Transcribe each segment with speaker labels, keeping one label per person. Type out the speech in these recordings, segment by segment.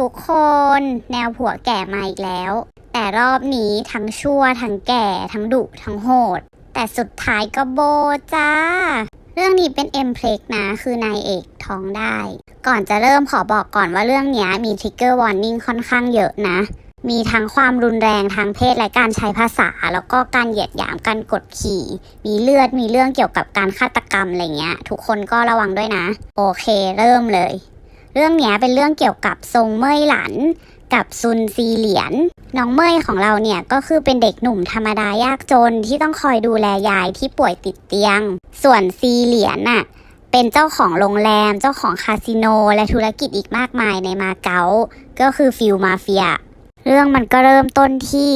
Speaker 1: ทุกคนแนวผัวแก่มาอีกแล้ว แต่รอบนี้ทั้งชั่วทั้งแก่ทั้งดุทั้งโหด แต่สุดท้ายก็โบจ้า เรื่องนี้เป็นเอ็มเพล็กนะคือนายเอกท้องได้ ก่อนจะเริ่มขอบอกก่อนว่าเรื่องนี้มีทริกเกอร์วอร์นิ่งค่อนข้างเยอะนะ มีทั้งความรุนแรงทางเพศและการใช้ภาษา แล้วก็การเหยียดหยามการกดขี่ มีเลือดมีเรื่องเกี่ยวกับการฆาตกรรมอะไรเงี้ย ทุกคนก็ระวังด้วยนะ โอเค เริ่มเลย เรื่องเนี้ยเป็นเรื่องเกี่ยวกับทรงเมยหลัน กับซุนซีเหลียน น้องเมยของเราเนี่ยก็คือเป็นเด็กหนุ่มธรรมดายากจนที่ต้องคอยดูแลยายที่ป่วยติดเตียง ส่วนซีเหลียนน่ะเป็นเจ้าของโรงแรม เจ้าของคาสิโน และธุรกิจอีกมากมายในมาเก๊า ก็คือฟิลมาเฟีย เรื่องมันก็เริ่มต้นที่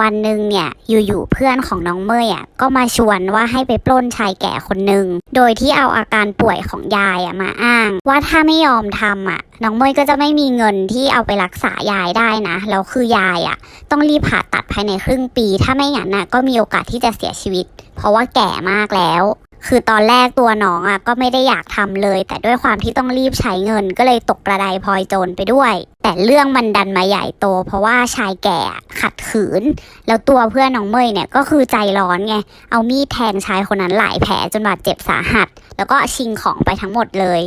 Speaker 1: วันหนึ่งเนี่ยอยู่ๆเพื่อนของน้องเมยอะก็มาชวนว่าให้ไปปล้นชายแก่คนหนึ่งโดยที่เอาอาการป่วยของยายอะมาอ้าง ว่าถ้าไม่ยอมทำอะน้องเมยก็จะไม่มีเงินที่เอาไปรักษายายได้นะแล้วคือยายอะต้องรีบผ่าตัดภายในครึ่งปี ถ้าไม่งั้นน่ะก็มีโอกาสที่จะเสียชีวิต เพราะว่าแก่มากแล้ว คือตอนแรกตัวน้องอะก็ไม่ได้อยากทำเลย แต่ด้วยความที่ต้องรีบใช้เงินก็เลยตกกระไดพลอยโจรไปด้วย แต่เรื่องมันดันมาใหญ่โต เพราะว่าชายแก่ขัดขืน แล้วตัวเพื่อนน้องเมยเนี่ยก็คือใจร้อนไงเอามีดแทงชายคนนั้นหลายแผลจนบาดเจ็บสาหัส แล้วก็ชิงของไปทั้งหมดเลย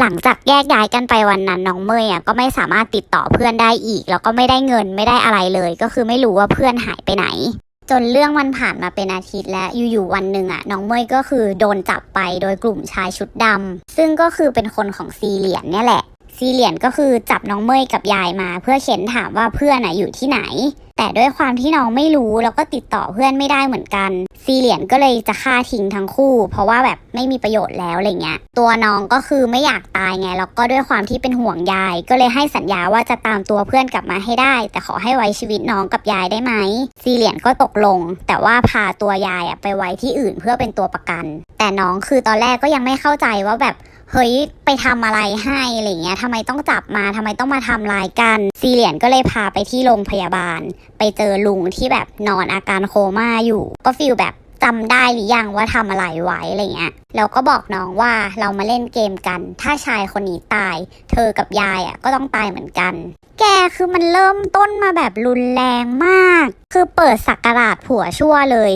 Speaker 1: หลังจากแยกย้ายกันไปวันนั้นน้องเมยอะก็ไม่สามารถติดต่อเพื่อนได้อีก แล้วก็ไม่ได้เงินไม่ได้อะไรเลย ก็คือไม่รู้ว่าเพื่อนหายไปไหน จนเรื่องมันผ่านมาเป็นอาทิตย์และอยู่ๆวันหนึ่งอะน้องเมยก็คือโดนจับไปโดยกลุ่มชายชุดดำซึ่งก็คือเป็นคนของซีเหลียนเนี่ยแหละซีเหลียนก็คือจับน้องเมยกับยายมา เพื่อเข็นถามว่าเพื่อนอะอยู่ที่ไหน แต่ด้วยความที่น้องไม่รู้แล้วก็ติดต่อเพื่อนไม่ได้เหมือนกัน ซีเหลียนก็เลยจะฆ่าทิ้งทั้งคู่ เพราะว่าแบบไม่มีประโยชน์แล้วอะไรเงี้ย ตัวน้องก็คือไม่อยากตายไงแล้วก็ด้วยความที่เป็นห่วงยาย ก็เลยให้สัญญาว่าจะตามตัวเพื่อนกลับมาให้ได้ แต่ขอให้ไว้ชีวิตน้องกับยายได้ไหมซีเหลียนก็ตกลง แต่ว่าพาตัวยายอะไปไว้ที่อื่นเพื่อเป็นตัวประกัน แต่น้องคือตอนแรกก็ยังไม่เข้าใจว่าแบบเฮ้ยไปทำอะไรให้อะไรเงี้ยทำไมต้องจับมาทำไมต้องมาทำลายกัน ซีเหลียนก็เลยพาไปที่โรงพยาบาลไปเจอลุงที่แบบนอนอาการโคม่าอยู่ ก็ฟีลแบบจำได้หรือยังว่าทำอะไรไว้อะไรเงี้ยแล้วก็บอกน้องว่าเรามาเล่นเกมกัน ถ้าชายคนนี้ตาย เธอกับยายอะก็ต้องตายเหมือนกัน แกคือมันเริ่มต้นมาแบบรุนแรงมาก คือเปิดสักการาดผัวชั่วเลย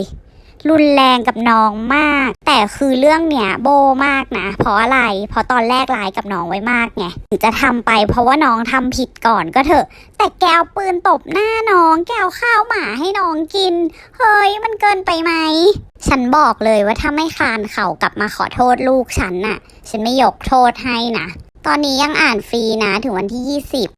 Speaker 1: รุนแรงกับน้องมาก แต่คือเรื่องเนี้ยโบมากนะ เพราะอะไร เพราะตอนแรกไลน์กับน้องไว้มากไงถึงจะทำไป เพราะว่าน้องทำผิดก่อนก็เถอะ แต่แกวปืนตบหน้าน้อง แกวข้าวหมาให้น้องกิน เฮ้ยมันเกินไปไหม ฉันบอกเลยว่าถ้าไม่คลานเข่ากลับมาขอโทษลูกฉันน่ะ ฉันไม่ยกโทษให้นะ ตอนนี้ยังอ่านฟรีนะถึงวันที่ 20